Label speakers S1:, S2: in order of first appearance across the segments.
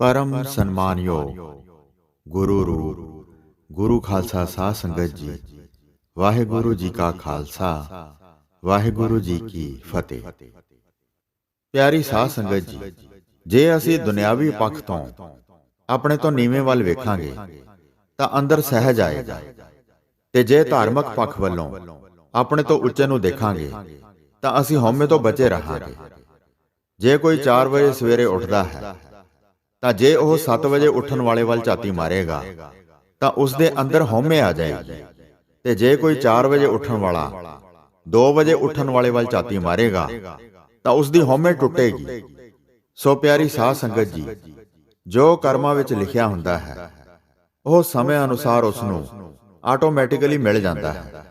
S1: ਪਰਮ ਸਨਮਾਨਯੋਗ ਗੁਰੂ ਰੂਪ ਗੁਰੂ ਖਾਲਸਾ ਸਾਧ ਸੰਗਤ ਜੀ ਵਾਹਿਗੁਰੂ ਜੀ ਕਾ ਖਾਲਸਾ ਵਾਹਿਗੁਰੂ ਜੀ ਕੀ ਫਤਿਹ। ਪਿਆਰੀ ਸਾਧ ਸੰਗਤ ਜੀ ਜੇ ਅਸੀਂ ਦੁਨਿਆਵੀ ਪੱਖ ਤੋਂ ਆਪਣੇ ਤੋਂ ਨੀਵੇਂ ਵੱਲ ਵੇਖਾਂਗੇ ਤਾਂ ਅੰਦਰ ਸਹਿਜ ਆਏਗਾ। ਤੇ ਜੇ ਧਾਰਮਿਕ ਪੱਖ ਵੱਲੋਂ ਆਪਣੇ ਤੋਂ ਉੱਚੇ ਨੂੰ ਦੇਖਾਂਗੇ ਤਾਂ ਅਸੀਂ ਹਉਮੈ ਤੋਂ ਬਚੇ ਰਹਾਂਗੇ। ਜੇ ਕੋਈ 4 ਵਜੇ ਸਵੇਰੇ ਉੱਠਦਾ ਹੈ ਤਾਂ ਜੇ ਉਹ 7 ਵਜੇ ਉੱਠਣ ਵਾਲੇ ਵੱਲ ਝਾਤੀ ਮਾਰੇਗਾ ਤਾਂ ਉਸ ਦੇ ਅੰਦਰ ਹਉਮੈ ਆ ਜਾਏਗੀ। ਤੇ ਜੇ ਕੋਈ 4 ਵਜੇ ਉੱਠਣ ਵਾਲਾ 2 ਵਜੇ ਉੱਠਣ ਵਾਲੇ ਵੱਲ ਝਾਤੀ ਮਾਰੇਗਾ ਤਾਂ ਉਸ ਦੀ ਹਉਮੈ ਟੁੱਟੇਗੀ। ਸੋ ਪਿਆਰੀ ਸਾਧ ਸੰਗਤ ਜੀ ਜੋ ਕਰਮਾਂ ਵਿੱਚ ਲਿਖਿਆ ਹੁੰਦਾ ਹੈ ਉਹ ਸਮੇਂ ਅਨੁਸਾਰ ਉਸ ਨੂੰ ਆਟੋਮੈਟਿਕਲੀ ਮਿਲ ਜਾਂਦਾ ਹੈ।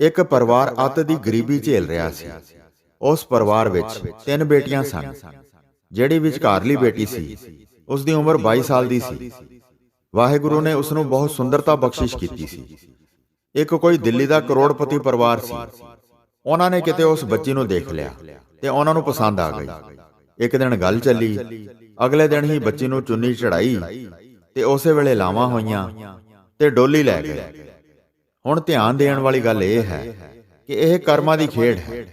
S1: ਇੱਕ ਪਰਿਵਾਰ ਅੱਤ ਦੀ ਗਰੀਬੀ ਝੇਲ ਰਿਹਾ ਸੀ। ਉਸ ਪਰਿਵਾਰ ਵਿੱਚ ਤਿੰਨ ਬੇਟੀਆਂ ਸਨ। ਜਿਹੜੀ ਵਿਚਕਾਰਲੀ ਬੇਟੀ ਸੀ ਉਸ ਦੀ ਉਮਰ 22 ਸਾਲ ਦੀ ਸੀ। ਵਾਹਿਗੁਰੂ ਨੇ ਉਸ ਨੂੰ ਬਹੁਤ ਸੁੰਦਰਤਾ ਬਖਸ਼ਿਸ਼ ਕੀਤੀ ਸੀ। ਇੱਕ ਕੋਈ ਦਿੱਲੀ ਦਾ ਕਰੋੜਪਤੀ ਪਰਿਵਾਰ ਸੀ। ਉਹਨਾਂ ਨੇ ਕਿਤੇ ਉਸ ਬੱਚੀ ਨੂੰ ਦੇਖ ਲਿਆ ਤੇ ਉਹਨਾਂ ਨੂੰ ਪਸੰਦ ਆ ਗਈ। ਇੱਕ ਦਿਨ ਗੱਲ ਚੱਲੀ। ਅਗਲੇ ਦਿਨ ਹੀ ਬੱਚੀ ਨੂੰ ਚੁੰਨੀ ਚੜਾਈ ਤੇ ਉਸੇ ਵੇਲੇ ਲਾਵਾਂ ਹੋਈਆਂ ਤੇ ਡੋਲੀ ਲੈ ਗਏ। ਹੁਣ ਧਿਆਨ ਦੇਣ ਵਾਲੀ ਗੱਲ ਇਹ ਹੈ ਕਿ ਇਹ ਕਰਮਾਂ ਦੀ ਖੇਡ ਹੈ।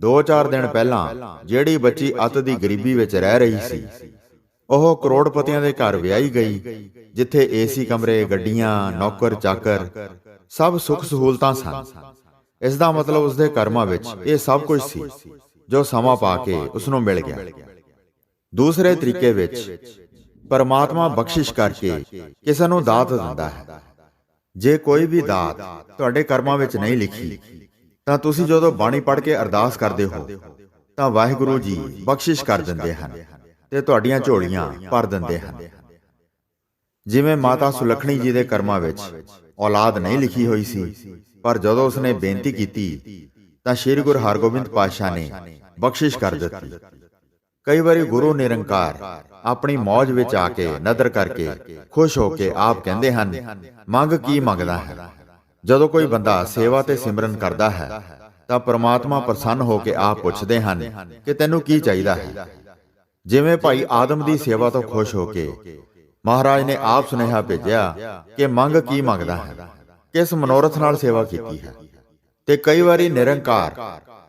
S1: 2-4 ਦਿਨ ਪਹਿਲਾਂ ਜਿਹੜੀ ਬੱਚੀ ਅੱਤ ਦੀ ਗਰੀਬੀ ਵਿੱਚ ਰਹਿ ਰਹੀ ਸੀ, ਉਹ ਕਰੋੜਪਤੀਆਂ ਦੇ ਘਰ ਵਿਆਹੀ ਗਈ, ਜਿੱਥੇ ਏਸੀ ਕਮਰੇ, ਗੱਡੀਆਂ, ਨੌਕਰ, ਚਾਕਰ, ਸਭ ਸੁੱਖ ਸਹੂਲਤਾਂ ਸਨ। ਇਸ ਦਾ ਮਤਲਬ ਉਸਦੇ ਕਰਮਾਂ ਵਿੱਚ ਇਹ ਸਭ ਕੁਝ ਸੀ, ਜੋ ਸਮਾਂ ਪਾ ਕੇ ਉਸ ਨੂੰ ਮਿਲ ਗਿਆ। ਦੂਸਰੇ ਤਰੀਕੇ ਵਿੱਚ, ਪਰਮਾਤਮਾ ਬਖਸ਼ਿਸ਼ ਕਰਕੇ ਕਿਸੇ ਨੂੰ ਦਾਤ ਦਿੰਦਾ ਹੈ। ਜੇ ਕੋਈ ਵੀ ਦਾਤ ਤੁਹਾਡੇ ਕਰਮਾਂ ਵਿੱਚ ਨਹੀਂ ਲਿਖੀ ਤਾਂ ਤੁਸੀਂ ਜਦੋਂ ਬਾਣੀ ਪੜ੍ਹ ਕੇ ਅਰਦਾਸ ਕਰਦੇ ਹੋ, ਤਾਂ ਵਾਹਿਗੁਰੂ ਜੀ ਬਖਸ਼ਿਸ਼ ਕਰ ਦਿੰਦੇ ਹਨ ਤੇ ਤੁਹਾਡੀਆਂ ਝੋਲੀਆਂ ਭਰ ਦਿੰਦੇ ਹਨ। ਜਿਵੇਂ ਮਾਤਾ ਸੁਲਖਣੀ ਜੀ ਦੇ ਕਰਮਾਂ ਵਿੱਚ ਔਲਾਦ ਨਹੀਂ ਲਿਖੀ ਹੋਈ ਸੀ, ਪਰ ਜਦੋਂ ਉਸਨੇ ਬੇਨਤੀ ਕੀਤੀ, ਤਾਂ ਸ੍ਰੀ ਗੁਰੂ ਹਰਗੋਬਿੰਦ ਪਾਤਸ਼ਾਹ ਨੇ ਬਖਸ਼ਿਸ਼ ਕਰ ਦਿੱਤੀ। ਕਈ ਵਾਰੀ ਗੁਰੂ ਨਿਰੰਕਾਰ ਆਪਣੀ ਮੌਜ ਵਿੱਚ ਆ ਕੇ ਨਦਰ ਕਰਕੇ ਖੁਸ਼ ਹੋ ਕੇ ਆਪ ਕਹਿੰਦੇ ਹਨ, ਮੰਗ ਕੀ ਮੰਗਦਾ ਹੈ? ਜਦੋਂ ਕੋਈ ਬੰਦਾ ਸੇਵਾ ਤੇ ਸਿਮਰਨ ਕਰਦਾ ਹੈ ਤਾਂ ਪ੍ਰਮਾਤਮਾ ਪ੍ਰਸੰਨ ਹੋ ਕੇ ਆਪ ਪੁੱਛਦੇ ਹਨ ਕਿ ਤੈਨੂੰ ਕੀ ਚਾਹੀਦਾ ਹੈ। ਜਿਵੇਂ ਭਾਈ ਆਦਮ ਦੀ ਸੇਵਾ ਤੋਂ ਖੁਸ਼ ਹੋ ਕੇ ਮਹਾਰਾਜ ਨੇ ਆਪ ਸੁਨੇਹਾ ਭੇਜਿਆ ਕਿ ਮੰਗ ਕੀ ਮੰਗਦਾ ਹੈ। ਕਿਸ ਮਨੋਰਥ ਨਾਲ ਸੇਵਾ ਕੀਤੀ ਹੈ। ਤੇ ਕਈ ਵਾਰੀ ਨਿਰੰਕਾਰ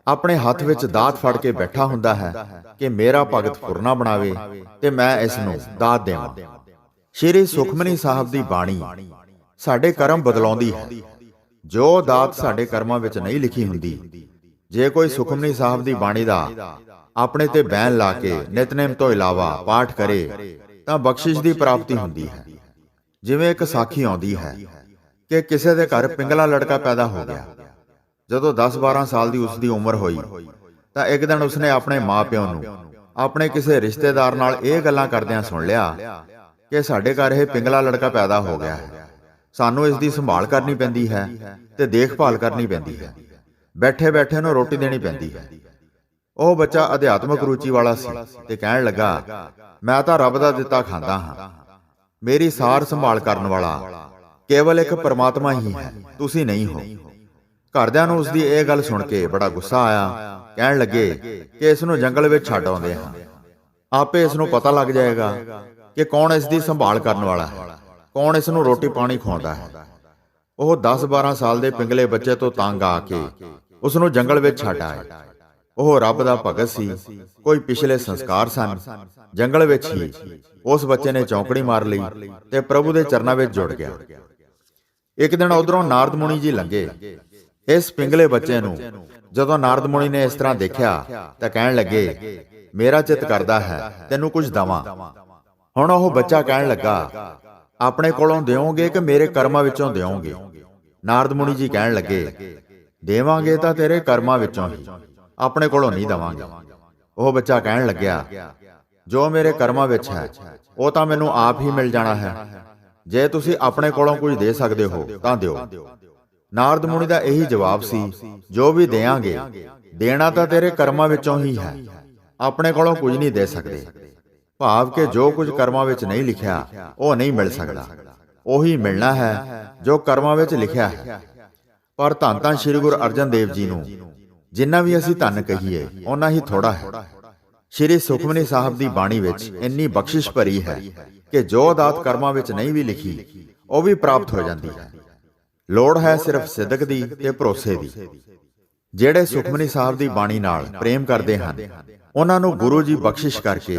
S1: ਆਪਣੇ ਹੱਥ ਵਿੱਚ ਦਾਤ ਫੜ ਕੇ ਬੈਠਾ ਹੁੰਦਾ ਹੈ ਕਿ ਮੇਰਾ ਭਗਤ ਫੁਰਨਾ ਬਣਾਵੇ ਤੇ ਮੈਂ ਇਸ ਨੂੰ ਦਾਤ ਦੇਵਾਂ। ਸ਼੍ਰੀ ਸੁਖਮਨੀ ਸਾਹਿਬ ਦੀ ਬਾਣੀ ਸਾਡੇ ਕਰਮ ਬਦਲਾਉਂਦੀ ਹੈ ਜੋ ਦਾਤ ਸਾਡੇ ਕਰਮਾਂ ਵਿੱਚ ਨਹੀਂ ਲਿਖੀ ਹੁੰਦੀ, ਜੇ ਕੋਈ ਸੁਖਮਨੀ ਸਾਹਿਬ ਦੀ ਬਾਣੀ ਦਾ ਆਪਣੇ ਤੇ ਬੈਨ ਲਾ ਕੇ ਨਿਤਨੇਮ ਤੋਂ ਇਲਾਵਾ ਪਾਠ ਕਰੇ, ਤਾਂ ਬਖਸ਼ਿਸ਼ ਦੀ ਪ੍ਰਾਪਤੀ ਹੁੰਦੀ ਹੈ। ਜਿਵੇਂ ਇੱਕ ਸਾਖੀ ਆਉਂਦੀ ਹੈ ਕਿ ਕਿਸੇ ਦੇ ਘਰ ਪਿੰਗਲਾ ਲੜਕਾ ਪੈਦਾ ਹੋ ਗਿਆ। ਜਦੋਂ 10-12 ਸਾਲ ਦੀ ਉਸ ਦੀ ਉਮਰ ਹੋਈ, ਤਾਂ ਇੱਕ ਦਿਨ ਉਸਨੇ ਆਪਣੇ ਮਾਪਿਆਂ ਨੂੰ ਆਪਣੇ ਕਿਸੇ ਰਿਸ਼ਤੇਦਾਰ ਨਾਲ ਇਹ ਗੱਲਾਂ ਕਰਦਿਆਂ ਸੁਣ ਲਿਆ ਕਿ ਸਾਡੇ ਘਰ ਇਹ ਪਿੰਗਲਾ ਲੜਕਾ ਪੈਦਾ ਹੋ ਗਿਆ ਹੈ। ਸਾਨੂੰ ਇਸ ਦੀ ਸੰਭਾਲ ਕਰਨੀ ਪੈਂਦੀ ਹੈ ਤੇ ਦੇਖਭਾਲ ਕਰਨੀ ਪੈਂਦੀ ਹੈ। ਬੈਠੇ-ਬੈਠੇ ਨੂੰ ਰੋਟੀ ਦੇਣੀ ਪੈਂਦੀ ਹੈ। ਉਹ ਬੱਚਾ ਅਧਿਆਤਮਕ ਰੁਚੀ ਵਾਲਾ ਸੀ ਤੇ ਕਹਿਣ ਲੱਗਾ ਮੈਂ ਤਾਂ ਰੱਬ ਦਾ ਦਿੱਤਾ ਖਾਂਦਾ ਹਾਂ। ਮੇਰੀ ਸਾਰ ਸੰਭਾਲ ਕਰਨ ਵਾਲਾ ਕੇਵਲ ਇੱਕ ਪਰਮਾਤਮਾ ਹੀ ਹੈ। ਤੁਸੀਂ ਨਹੀਂ ਹੋ। ਘਰਦਿਆਂ ਨੂੰ ਉਸ ਦੀ ਇਹ ਗੱਲ ਸੁਣ ਕੇ ਬੜਾ ਗੁੱਸਾ ਆਇਆ। ਕਹਿਣ ਲੱਗੇ ਕਿ ਇਸ ਨੂੰ ਜੰਗਲ ਵਿੱਚ ਛੱਡ ਆਉਂਦੇ ਹਾਂ। ਆਪੇ ਇਸ ਨੂੰ ਪਤਾ ਲੱਗ ਜਾਏਗਾ ਕਿ ਕੌਣ ਇਸ ਦੀ ਸੰਭਾਲ ਕਰਨ ਵਾਲਾ ਹੈ। ਕੌਣ ਇਸ ਨੂੰ ਰੋਟੀ ਪਾਣੀ ਖਵਾਉਂਦਾ ਹੈ? ਉਹ 10-12 ਸਾਲ ਦੇ ਪਿੰਗਲੇ ਬੱਚੇ ਤੋਂ ਤੰਗ ਆ ਕੇ ਉਸ ਨੂੰ ਜੰਗਲ ਵਿੱਚ ਛੱਡ ਆਏ। ਉਹ ਰੱਬ ਦਾ ਭਗਤ ਸੀ, ਕੋਈ ਪਿਛਲੇ ਸੰਸਕਾਰ ਸਨ। ਜੰਗਲ ਵਿੱਚ ਹੀ ਉਸ ਬੱਚੇ ਨੇ ਚੌਂਕੜੀ ਮਾਰ ਲਈ ਤੇ ਪ੍ਰਭੂ ਦੇ ਚਰਨਾਂ ਵਿੱਚ ਜੁੜ ਗਿਆ। ਇੱਕ ਦਿਨ ਉਧਰੋਂ ਨਾਰਦ ਮੁਨੀ ਜੀ ਲੰਘੇ। ਇਸ ਪਿੰਗਲੇ ਬੱਚੇ ਨੂੰ ਜਦੋਂ ਨਾਰਦ ਮੁਨੀ ਨੇ ਇਸ ਤਰ੍ਹਾਂ ਦੇਖਿਆ ਤਾਂ ਕਹਿਣ ਲੱਗੇ, ਮੇਰਾ ਚਿੱਤ ਕਰਦਾ ਹੈ, ਤੈਨੂੰ ਕੁਝ ਦਵਾਂ। ਹੁਣ ਉਹ ਬੱਚਾ ਕਹਿਣ ਲੱਗਾ ਆਪਣੇ ਕੋਲੋਂ ਦਿਓਗੇ ਕਿ ਮੇਰੇ ਕਰਮਾਂ ਵਿੱਚੋਂ ਦਿਓਗੇ? ਨਾਰਦ ਮੁਨੀ ਜੀ ਕਹਿਣ ਲੱਗੇ ਦੇਵਾਂਗੇ ਤਾਂ ਤੇਰੇ ਕਰਮਾਂ ਵਿੱਚੋਂ ਹੀ। ਆਪਣੇ ਕੋਲੋਂ ਨਹੀਂ ਦਵਾਂਗੇ। ਉਹ ਬੱਚਾ ਕਹਿਣ ਲੱਗਿਆ ਜੋ ਮੇਰੇ ਕਰਮਾਂ ਵਿੱਚ ਹੈ ਉਹ ਤਾਂ ਮੈਨੂੰ ਆਪ ਹੀ ਮਿਲ ਜਾਣਾ ਹੈ। ਜੇ ਤੁਸੀਂ ਆਪਣੇ ਕੋਲੋਂ ਕੁਝ ਦੇ ਸਕਦੇ ਹੋ ਤਾਂ ਦਿਓ। ਨਾਰਦ ਮੁਨੀ ਦਾ ਇਹੀ ਜਵਾਬ ਸੀ ਜੋ ਵੀ ਦੇਾਂਗੇ ਦੇਣਾ ਤਾਂ ਤੇਰੇ ਕਰਮਾਂ ਵਿੱਚੋਂ ਹੀ ਹੈ। ਆਪਣੇ ਕੋਲੋਂ ਕੁਝ ਨਹੀਂ ਦੇ ਸਕਦੇ। ਭਾਵ ਕਿ ਜੋ ਕੁਝ ਕਰਮਾਂ ਵਿੱਚ ਨਹੀਂ ਲਿਖਿਆ ਉਹ ਨਹੀਂ ਮਿਲ ਸਕਦਾ। ਉਹੀ ਮਿਲਣਾ ਹੈ ਜੋ ਕਰਮਾਂ ਵਿੱਚ ਲਿਖਿਆ ਹੈ। ਪਰ ਧੰਨ ਧੰਨ ਸ੍ਰੀ ਗੁਰੂ ਅਰਜਨ ਦੇਵ ਜੀ ਨੂੰ ਜਿੰਨਾ ਵੀ ਅਸੀਂ ਧੰਨ ਕਹੀਏ ਉਹਨਾਂ ਹੀ ਥੋੜਾ ਹੈ। ਸ਼੍ਰੀ ਸੁਖਮਨੀ ਸਾਹਿਬ ਦੀ ਬਾਣੀ ਵਿੱਚ ਇੰਨੀ ਬਖਸ਼ਿਸ਼ ਭਰੀ ਹੈ ਕਿ ਜੋ ਦਾਤ ਕਰਮਾਂ ਵਿੱਚ ਨਹੀਂ ਵੀ ਲਿਖੀ ਉਹ ਵੀ ਪ੍ਰਾਪਤ ਹੋ ਜਾਂਦੀ ਹੈ। ਲੋੜ ਹੈ ਸਿਰਫ ਸਿੱਦਕ ਦੀ ਤੇ ਭਰੋਸੇ ਦੀ। ਜਿਹੜੇ ਸੁਖਮਨੀ ਸਾਹਿਬ ਦੀ ਬਾਣੀ ਨਾਲ ਪ੍ਰੇਮ ਕਰਦੇ ਹਨ ਉਹਨਾਂ ਨੂੰ ਗੁਰੂ ਜੀ ਬਖਸ਼ਿਸ਼ ਕਰਕੇ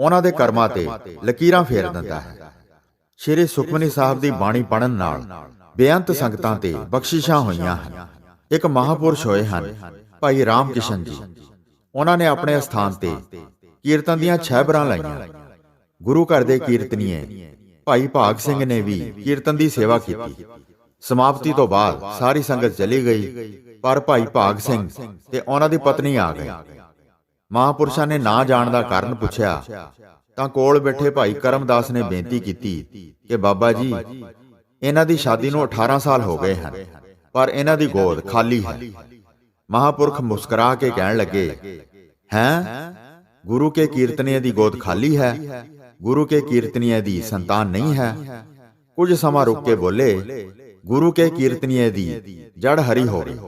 S1: ਉਹਨਾਂ ਦੇ ਕਰਮਾਂ ਤੇ ਲਕੀਰਾਂ ਫੇਰ ਦਿੰਦਾ ਹੈ। ਸ਼੍ਰੀ ਸੁਖਮਨੀ ਸਾਹਿਬ ਦੀ ਬਾਣੀ ਪੜਨ ਨਾਲ ਬੇਅੰਤ ਸੰਗਤਾਂ ਤੇ ਬਖਸ਼ਿਸ਼ਾਂ ਹੋਈਆਂ ਹਨ। ਇੱਕ ਮਹਾਪੁਰਸ਼ ਹੋਏ ਹਨ ਭਾਈ ਰਾਮ ਕਿਸ਼ਨ ਜੀ। ਉਹਨਾਂ ਨੇ ਆਪਣੇ ਅਸਥਾਨ ਤੇ ਕੀਰਤਨ ਦੀਆਂ ਛਹਿਬਰਾਂ ਲਾਈਆਂ। ਗੁਰੂ ਘਰ ਦੇ ਕੀਰਤਨੀਏ ਭਾਈ ਭਾਗ ਸਿੰਘ ਨੇ ਵੀ ਕੀਰਤਨ ਦੀ ਸੇਵਾ ਕੀਤੀ। ਸਮਾਪਤੀ ਤੋਂ ਬਾਅਦ ਸਾਰੀ ਸੰਗਤ ਚਲੀ ਗਈ ਪਰ ਭਾਈ ਭਾਗ ਸਿੰਘ ਤੇ ਉਹਨਾਂ ਦੀ ਪਤਨੀ ਆ ਗਏ। ਮਹਾਪੁਰਸ਼ਾਂ ਨੇ ਨਾ ਜਾਣ ਦਾ ਕਾਰਨ ਪੁੱਛਿਆ। ਤਾਂ ਕੋਲ ਬੈਠੇ ਭਾਈ ਕਰਮਦਾਸ ਨੇ ਬੇਨਤੀ ਕੀਤੀ ਕਿ ਬਾਬਾ ਜੀ, ਇਹਨਾਂ ਦੀ ਸ਼ਾਦੀ ਨੂੰ 18 ਸਾਲ ਹੋ ਗਏ ਹਨ, ਪਰ ਇਹਨਾਂ ਦੀ ਗੋਦ ਖਾਲੀ ਹੈ। ਮਹਾਪੁਰਖ ਮੁਸਕਰਾ ਕੇ ਕਹਿਣ ਲੱਗੇ, ਹੈ? ਗੁਰੂ ਕੇ ਕੀਰਤਨੀਏ ਦੀ ਗੋਦ ਖਾਲੀ ਹੈ, ਗੁਰੂ ਕੇ ਕੀਰਤਨੀਏ ਦੀ ਸੰਤਾਨ ਨਹੀਂ ਹੈ। ਕੁਝ ਸਮਾਂ ਰੁਕ ਕੇ ਬੋਲੇ, ਗੁਰੂ ਕੇ ਕੀਰਤਨੀਏ ਦੀ ਜੜ ਹਰੀ ਹੋ ਗਈ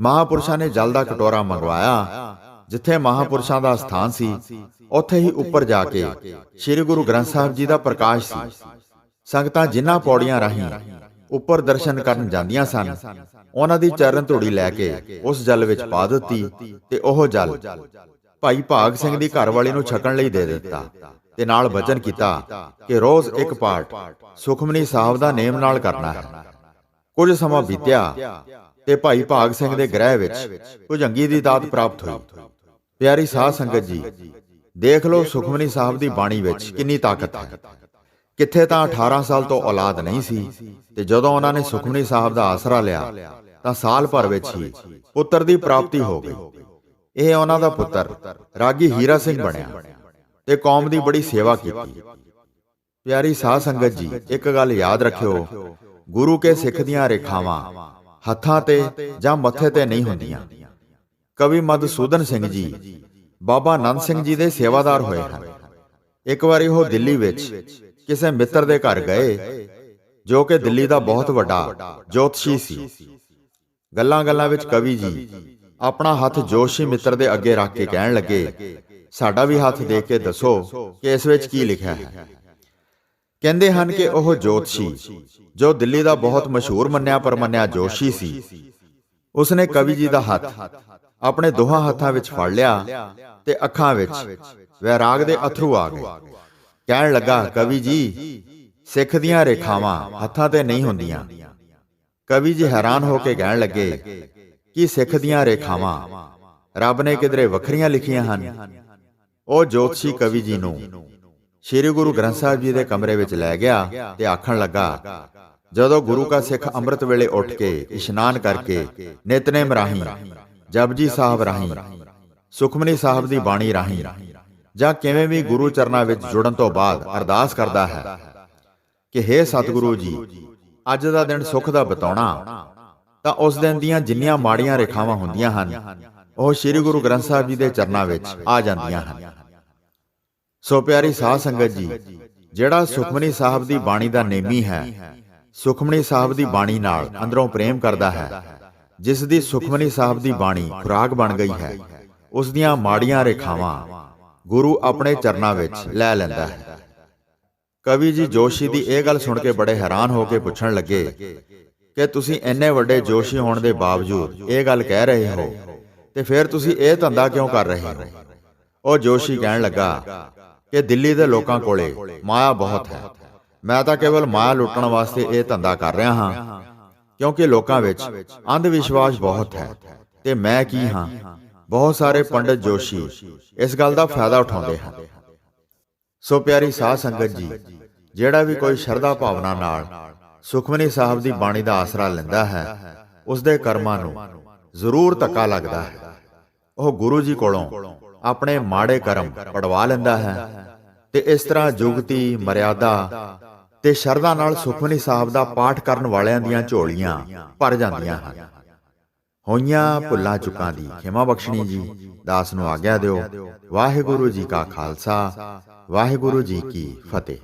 S1: ਮਹਾਪੁਰਸ਼ਾਂ ਨੇ ਜਲ ਦਾ ਕਟੋਰਾ ਮੰਗਵਾਇਆ ਜਿੱਥੇ ਮਹਾਪੁਰਸ਼ਾਂ ਦਾ ਸਥਾਨ ਸੀ, ਉੱਥੇ ਹੀ ਉੱਪਰ ਜਾ ਕੇ ਸ੍ਰੀ ਗੁਰੂ ਗ੍ਰੰਥ ਸਾਹਿਬ ਜੀ ਦਾ ਪ੍ਰਕਾਸ਼ ਸੀ। ਸੰਗਤਾਂ ਜਿਨ੍ਹਾਂ ਪੌੜੀਆਂ ਰਾਹੀਂ ਉੱਪਰ ਦਰਸ਼ਨ ਕਰਨ ਜਾਂਦੀਆਂ ਸਨ, ਉਹਨਾਂ ਦੀ ਚਰਨ ਧੂੜੀ ਲੈ ਕੇ ਉਸ ਜਲ ਵਿੱਚ ਪਾ ਦਿੱਤੀ ਤੇ ਉਹ ਜਲ ਭਾਈ ਭਾਗ ਸਿੰਘ ਦੀ ਘਰਵਾਲੀ ਨੂੰ ਛਕਣ ਲਈ ਦੇ ਦਿੱਤਾ ਤੇ ਨਾਲ ਵਚਨ ਕੀਤਾ ਕਿ ਰੋਜ਼ ਇੱਕ ਪਾਠ ਸੁਖਮਨੀ ਸਾਹਿਬ ਦਾ ਨੇਮ ਨਾਲ ਕਰਨਾ ਹੈ। ਕੁਝ ਸਮਾਂ ਬੀਤਿਆ ਤੇ ਭਾਈ ਭਾਗ ਸਿੰਘ ਦੇ ਗ੍ਰਹਿ ਵਿੱਚ ਭੁਜੰਗੀ ਦੀ ਦਾਤ ਪ੍ਰਾਪਤ ਹੋਈ। ਪਿਆਰੀ ਸਾਧ ਸੰਗਤ ਜੀ, ਦੇਖ ਲਓ ਸੁਖਮਨੀ ਸਾਹਿਬ ਦੀ ਬਾਣੀ ਵਿੱਚ ਕਿੰਨੀ ਤਾਕਤ ਹੈ। ਕਿੱਥੇ ਤਾਂ 18 ਸਾਲ ਤੋਂ ਔਲਾਦ ਨਹੀਂ ਸੀ ਤੇ ਜਦੋਂ ਉਹਨਾਂ ਨੇ ਸੁਖਮਨੀ ਸਾਹਿਬ ਦਾ ਆਸਰਾ ਲਿਆ, ਤਾਂ ਸਾਲ ਭਰ ਵਿੱਚ ਹੀ ਪੁੱਤਰ ਦੀ ਪ੍ਰਾਪਤੀ ਹੋ ਗਈ। ਇਹ ਉਹਨਾਂ ਦਾ ਪੁੱਤਰ ਰਾਗੀ ਹੀਰਾ ਸਿੰਘ ਬਣਿਆ ਤੇ ਕੌਮ ਦੀ ਬੜੀ ਸੇਵਾ ਕੀਤੀ। ਪਿਆਰੀ ਸਾਧ ਸੰਗਤ ਜੀ, ਇੱਕ ਗੱਲ ਯਾਦ ਰੱਖਿਓ, ਗੁਰੂ ਕੇ ਸਿੱਖ ਦੀਆਂ ਰੇਖਾਵਾਂ ਹੱਥਾਂ ਤੇ ਜਾਂ ਮੱਥੇ ਤੇ ਨਹੀਂ ਹੁੰਦੀਆਂ। ਕਵੀ ਮਧੂਸੂਦਨ ਸਿੰਘ ਜੀ, ਬਾਬਾ ਆਨੰਦ ਸਿੰਘ ਜੀ ਦੇ ਸੇਵਾਦਾਰ ਹੋਏ ਹਨ। ਇੱਕ ਵਾਰੀ ਉਹ ਦਿੱਲੀ ਵਿੱਚ ਕਿਸੇ ਮਿੱਤਰ ਦੇ ਘਰ ਗਏ, ਜੋ ਕਿ ਦਿੱਲੀ ਦਾ ਬਹੁਤ ਵੱਡਾ ਜੋਤਸ਼ੀ ਸੀ। ਗੱਲਾਂ-ਗੱਲਾਂ ਵਿੱਚ ਕਵੀ ਜੀ ਆਪਣਾ ਹੱਥ ਜੋਸ਼ੀ ਮਿੱਤਰ ਦੇ ਅੱਗੇ ਰੱਖ ਕੇ ਕਹਿਣ ਲੱਗੇ, ਸਾਡਾ ਵੀ ਹੱਥ ਦੇਖ ਕੇ ਦੱਸੋ ਕਿ ਇਸ ਵਿੱਚ ਕੀ ਲਿਖਿਆ ਹੈ? ਕਹਿੰਦੇ ਹਨ ਕਿ ਉਹ ਜੋਤਸ਼ੀ, ਜੋ ਦਿੱਲੀ ਦਾ ਬਹੁਤ ਮਸ਼ਹੂਰ ਮੰਨਿਆ ਪਰਮੰਨਿਆ ਜੋਸ਼ੀ ਸੀ। ਉਸਨੇ ਕਵੀ ਜੀ ਦਾ ਹੱਥ ਆਪਣੇ ਦੋਹਾਂ ਹੱਥਾਂ ਵਿੱਚ ਫੜ ਲਿਆ ਤੇ ਅੱਖਾਂ ਵਿੱਚ ਵੈਰਾਗ ਦੇ ਅਥਰੂ ਆ ਗਏ। ਕਹਿਣ ਲੱਗਾ, ਕਵੀ ਜੀ, ਸਿੱਖ ਦੀਆਂ ਰੇਖਾਵਾਂ ਹੱਥਾਂ ਤੇ ਨਹੀਂ ਹੁੰਦੀਆਂ। ਕਵੀ ਜੀ ਹੈਰਾਨ ਹੋ ਕੇ ਕਹਿਣ ਲੱਗੇ, ਕਿ ਸਿੱਖ ਦੀਆਂ ਰੇਖਾਵਾਂ ਰੱਬ ਨੇ ਕਿਧਰੇ ਵੱਖਰੀਆਂ ਲਿਖੀਆਂ ਹਨ? ਉਹ ਜੋਤਸ਼ੀ ਕਵੀ ਜੀ ਨੂੰ ਸ੍ਰੀ ਗੁਰੂ ਗ੍ਰੰਥ ਸਾਹਿਬ ਜੀ ਦੇ ਕਮਰੇ ਵਿੱਚ ਲੈ ਗਿਆ ਤੇ ਆਖਣ ਲੱਗਾ, ਜਦੋਂ ਗੁਰੂ ਕਾ ਸਿੱਖ ਅੰਮ੍ਰਿਤ ਵੇਲੇ ਉੱਠ ਕੇ ਇਸ਼ਨਾਨ ਕਰਕੇ ਨਿਤਨੇਮ ਰਾਹੀਂ ਜਪਜੀ ਸਾਹਿਬ ਰਾਹੀਂ, ਸੁਖਮਨੀ ਸਾਹਿਬ ਦੀ ਬਾਣੀ ਰਾਹੀਂ, ਜਾਂ ਕਿਵੇਂ ਵੀ ਗੁਰੂ ਚਰਨਾਂ ਵਿੱਚ ਜੁੜਨ ਤੋਂ ਬਾਅਦ ਅਰਦਾਸ ਕਰਦਾ ਹੈ ਕਿ हे ਸਤਿਗੁਰੂ ਜੀ, ਅੱਜ ਦਾ ਦਿਨ ਸੁੱਖ ਦਾ ਬਤਾਉਣਾ, ਤਾਂ ਉਸ ਦਿਨ ਦੀਆਂ ਜਿੰਨੀਆਂ ਮਾੜੀਆਂ ਰੇਖਾਵਾਂ ਹੁੰਦੀਆਂ ਹਨ, ਉਹ ਸ੍ਰੀ ਗੁਰੂ ਗ੍ਰੰਥ ਸਾਹਿਬ ਜੀ ਦੇ ਚਰਨਾਂ ਵਿੱਚ ਆ ਜਾਂਦੀਆਂ ਹਨ। ਸੋ ਪਿਆਰੀ ਸਾਧ ਸੰਗਤ ਜੀ, ਜਿਹੜਾ ਸੁਖਮਨੀ ਸਾਹਿਬ ਦੀ ਬਾਣੀ ਦਾ ਨੇਮੀ ਹੈ, ਸੁਖਮਨੀ ਸਾਹਿਬ ਦੀ ਬਾਣੀ ਨਾਲ ਅੰਦਰੋਂ ਪ੍ਰੇਮ ਕਰਦਾ ਹੈ ਜਿਸ ਦੀ ਸੁਖਮਨੀ ਸਾਹਿਬ ਦੀ ਬਾਣੀ ਖੁਰਾਕ ਬਣ ਗਈ ਹੈ, ਉਸ ਦੀਆਂ ਮਾੜੀਆਂ ਰੇਖਾਵਾਂ ਗੁਰੂ ਆਪਣੇ ਚਰਨਾਂ ਵਿੱਚ ਲੈ ਲੈਂਦਾ ਹੈ। ਕਵੀ ਜੀ ਜੋਸ਼ੀ ਦੀ ਇਹ ਗੱਲ ਸੁਣ ਕੇ ਬੜੇ ਹੈਰਾਨ ਹੋ ਕੇ ਪੁੱਛਣ ਲੱਗੇ ਕਿ ਤੁਸੀਂ ਇੰਨੇ ਵੱਡੇ ਜੋਸ਼ੀ ਹੋਣ ਦੇ ਬਾਵਜੂਦ ਇਹ ਗੱਲ ਕਹਿ ਰਹੇ ਹੋ ਤੇ ਫਿਰ ਤੁਸੀਂ ਇਹ ਧੰਦਾ ਕਿਉਂ ਕਰ ਰਹੇ ਹੋ? ਉਹ ਜੋਸ਼ੀ ਕਹਿਣ ਲੱਗਾ ਕਿ ਦਿੱਲੀ ਦੇ ਲੋਕਾਂ ਕੋਲੇ ਮਾਇਆ ਬਹੁਤ ਹੈ। ਮੈਂ ਤਾਂ ਕੇਵਲ ਮਾਇਆ ਲੁੱਟਣ ਵਾਸਤੇ ਇਹ ਧੰਦਾ ਕਰ ਰਿਹਾ ਹਾਂ। ਕਿਉਂਕਿ ਲੋਕਾਂ ਵਿੱਚ ਅੰਧ ਵਿਸ਼ਵਾਸ ਬਹੁਤ ਹੈ। ਤੇ ਮੈਂ ਕੀ ਹਾਂ? ਬਹੁਤ ਸਾਰੇ ਪੰਡਤ ਜੋਸ਼ੀ ਇਸ ਗੱਲ ਦਾ ਫਾਇਦਾ ਉਠਾਉਂਦੇ ਹਨ। ਸੋ ਪਿਆਰੀ ਸਾਧ ਸੰਗਤ ਜੀ ਜਿਹੜਾ ਵੀ ਕੋਈ ਸ਼ਰਧਾ ਭਾਵਨਾ ਨਾਲ ਸੁਖਮਨੀ ਸਾਹਿਬ ਦੀ ਬਾਣੀ ਦਾ ਆਸਰਾ ਲੈਂਦਾ ਹੈ ਉਸ ਦੇ ਕਰਮਾਂ ਨੂੰ ਜ਼ਰੂਰ ਧੱਕਾ ਲੱਗਦਾ ਹੈ। ਉਹ ਗੁਰੂ ਜੀ ਕੋਲੋਂ ਆਪਣੇ ਮਾੜੇ ਕਰਮ ਪੜਵਾ ਲੈਂਦਾ ਹੈ ਤੇ ਇਸ ਤਰ੍ਹਾਂ ਜੁਗਤੀ ਮਰਿਆਦਾ ਤੇ ਸ਼ਰਧਾ ਨਾਲ ਸੁਖਮਨੀ ਸਾਹਿਬ ਦਾ ਪਾਠ ਕਰਨ ਵਾਲਿਆਂ ਦੀਆਂ ਝੋਲੀਆਂ ਭਰ ਜਾਂਦੀਆਂ ਹਨ। ਹੋਈਆਂ ਭੁੱਲਾਂ ਚੁੱਕਾਂ ਦੀ ਖਿਮਾ ਬਖਸ਼ਣੀ ਜੀ, ਦਾਸ ਨੂੰ ਆਗਿਆ ਦਿਓ। ਵਾਹਿਗੁਰੂ ਜੀ ਕਾ ਖਾਲਸਾ, ਵਾਹਿਗੁਰੂ ਜੀ ਕੀ ਫਤਿਹ।